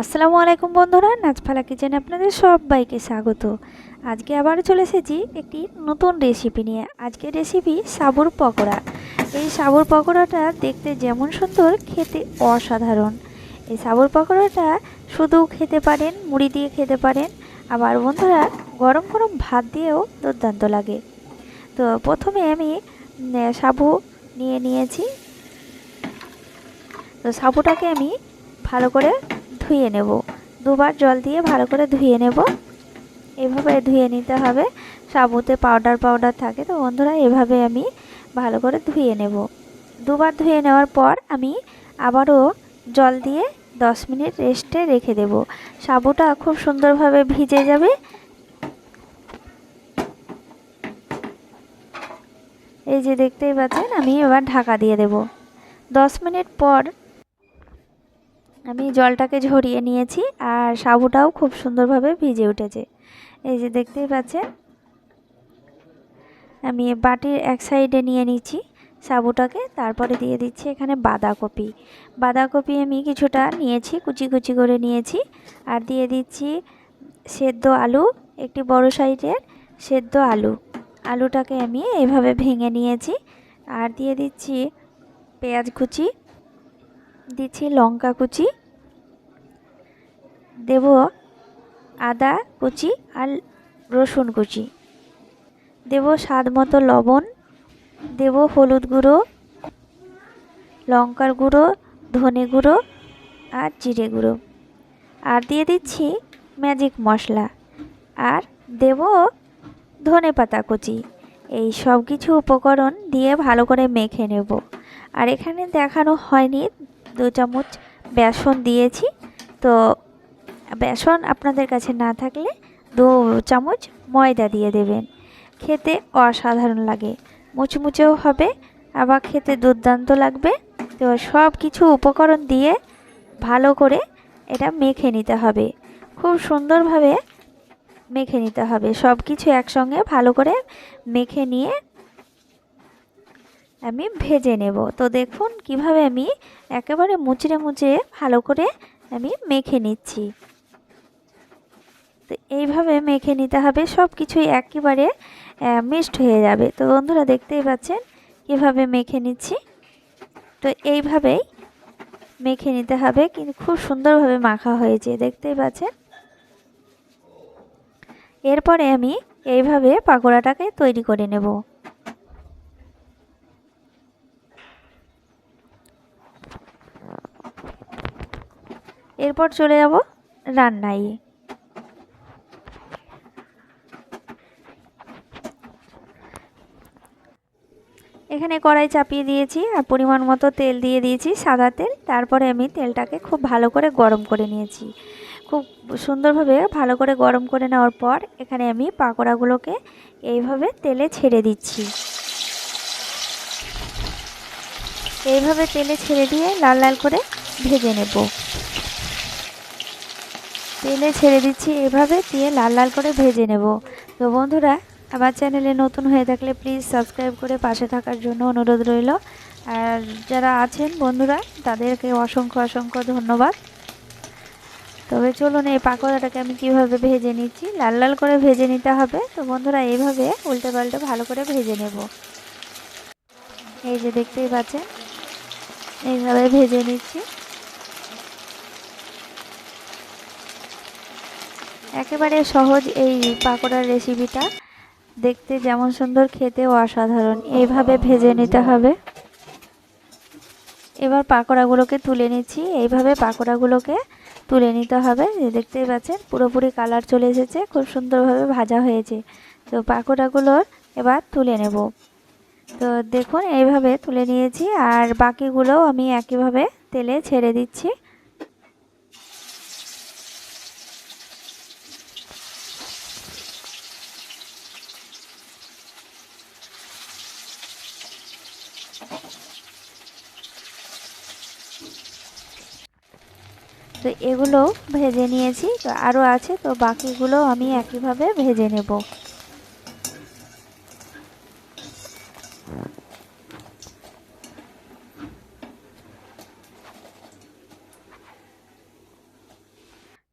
আসসালামু আলাইকুম বন্ধুরা নাচফালা কিচেনে আপনাদের সবাইকে স্বাগত। আজকে আবার চলে এসেছি একটি নতুন রেসিপি নিয়ে। আজকে রেসিপি সাবুর পকোড়া। এই সাবুর পকোড়াটা দেখতে যেমন সুন্দর, খেতে অসাধারণ। এই সাবুর পকোড়াটা শুধু খেতে পারেন, মুড়ি দিয়ে খেতে পারেন। আবার বন্ধুরা, গরম গরম ভাত দিয়েও দুর্দান্ত লাগে। তো প্রথমে আমি সাবু নিয়ে নিয়েছি। তো সাবুটাকে আমি ভালো করে ধুয়ে নেব। দুবার জল দিয়ে ভালো করে ধুয়ে নেব। এভাবে ধুয়ে নিতে হবে। সাবুতে পাউডার পাউডার থাকে তো বন্ধুরা, এভাবে আমি ভালো করে ধুয়ে নেব। দুবার ধুয়ে নেওয়ার পর আমি আবারও জল দিয়ে দশ মিনিট রেস্টে রেখে দেব। সাবুটা খুব সুন্দরভাবে ভিজে যাবে। এই যে দেখতেই পাচ্ছেন, আমি এবার ঢাকা দিয়ে দেব। দশ মিনিট পর আমি জলটাকে ঝরিয়ে নিয়েছি আর সাবুটাও খুব সুন্দরভাবে ভিজে উঠেছে। এই যে দেখতেই পাচ্ছেন, আমি বাটির এক সাইডে নিয়ে নিচ্ছি সাবুটাকে, তারপরে দিয়ে দিচ্ছি এখানে বাঁধাকপি। বাঁধাকপি আমি কিছুটা নিয়েছি, কুচি কুচি করে নিয়েছি আর দিয়ে দিচ্ছি সেদ্ধ আলু, একটি বড় সাইজের সেদ্ধ আলু। আলুটাকে আমি এভাবে ভেঙে নিয়েছি আর দিয়ে দিচ্ছি পেঁয়াজ কুচি দিচ্ছি লঙ্কা কুচি, দেব আদা কুচি আর রসুন কুচি। দেব স্বাদ মতো লবণ, দেব হলুদ গুঁড়ো, লঙ্কার গুঁড়ো, ধনে গুঁড়ো আর জিরে গুঁড়ো। আর দিয়ে দিচ্ছি ম্যাজিক মশলা আর দেব ধনে পাতা কুচি। এই সব কিছু উপকরণ দিয়ে ভালো করে মেখে নেব। আর এখানে দেখানো হয়নি দু চামচ বেসন দিয়েছি। তো বেসন আপনাদের কাছে না থাকলে দু চামচ ময়দা দিয়ে দেবেন। খেতে অসাধারণ লাগে। মুচমুচেও হবে, আবার খেতে দুর্দান্ত লাগবে। তো সব কিছু উপকরণ দিয়ে ভালো করে এটা মেখে নিতে হবে। খুব সুন্দরভাবে মেখে নিতে হবে। সব কিছু একসঙ্গে ভালো করে মেখে নিয়ে আমি ভেজে নেব। তো দেখুন কীভাবে আমি একেবারে মুচড়ে মুচড়ে ভালো করে আমি মেখে নিচ্ছি। তো এইভাবে মেখে নিতে হবে সব কিছুই একেবারে মিক্সড হয়ে যাবে। তো বন্ধুরা দেখতেই পাচ্ছেন কীভাবে মেখে নিচ্ছি। তো এইভাবেই মেখে নিতে হবে কিন্তু খুব সুন্দরভাবে মাখা হয়েছে, দেখতেই পাচ্ছেন। এরপরে আমি এইভাবে পাকোড়াটাকে তৈরি করে নেব। এরপর চলে যাব রান্নায়। এখানে কড়াই চাপিয়ে দিয়েছি আর পরিমাণ মতো তেল দিয়ে দিয়েছি সাদা তেল। তারপরে আমি তেলটাকে খুব ভালো করে গরম করে নিয়েছি। খুব সুন্দরভাবে ভালো করে গরম করে নেওয়ার পর এখানে আমি পাকোড়াগুলোকে এইভাবে তেলে ছেড়ে দিচ্ছি। এইভাবে তেলে ছেড়ে দিয়ে লাল লাল করে ভেজে নেব। তেলে ছেড়ে দিচ্ছি, এভাবে দিয়ে লাল লাল করে ভেজে নেব। তো বন্ধুরা, আমার চ্যানেলে নতুন হয়ে থাকলে প্লিজ সাবস্ক্রাইব করে পাশে থাকার জন্য অনুরোধ রইল। আর যারা আছেন বন্ধুরা, তাদেরকে অসংখ্য অসংখ্য ধন্যবাদ। তবে চলুন এই পাকোড়াটাকে আমি কীভাবে ভেজে নিচ্ছি? লাল লাল করে ভেজে নিতে হবে। তো বন্ধুরা এইভাবে উল্টে পাল্টে ভালো করে ভেজে নেব। এই যে দেখতেই পাচ্ছেন, এইভাবে ভেজে নিচ্ছি। একেবারে সহজ এই পাকোড়ার রেসিপিটা দেখতে যেমন সুন্দর, খেতেও অসাধারণ। এইভাবে ভেজে নিতে হবে। এবার পাকোড়াগুলোকে তুলে নিচ্ছি। এইভাবে পাকোড়াগুলোকে তুলে নিতে হবে। দেখতেই পাচ্ছেন, পুরোপুরি কালার চলে এসেছে, খুব সুন্দরভাবে ভাজা হয়েছে। তো পাকোড়াগুলোর এবার তুলে নেব। তো দেখুন, এইভাবে তুলে নিয়েছি। আর বাকিগুলোও আমি একইভাবে তেলে ছেড়ে দিচ্ছি। তো এগুলো ভেজে নিয়েছি, তো আরও আছে, তো বাকিগুলো আমি একইভাবে ভেজে নেব।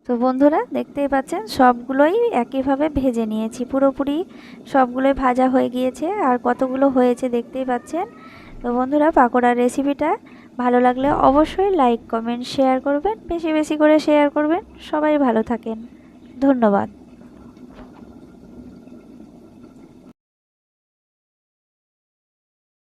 তো বন্ধুরা, দেখতেই পাচ্ছেন, সবগুলোই একইভাবে ভেজে নিয়েছি, পুরোপুরি সবগুলোই ভাজা হয়ে গিয়েছে, আর কতগুলো হয়েছে দেখতেই পাচ্ছেন। তো বন্ধুরা, পাকোড়ার রেসিপিটা ভালো লাগলে অবশ্যই লাইক কমেন্ট শেয়ার করবেন। বেশি বেশি করে শেয়ার করবেন। সবাই ভালো থাকেন। ধন্যবাদ।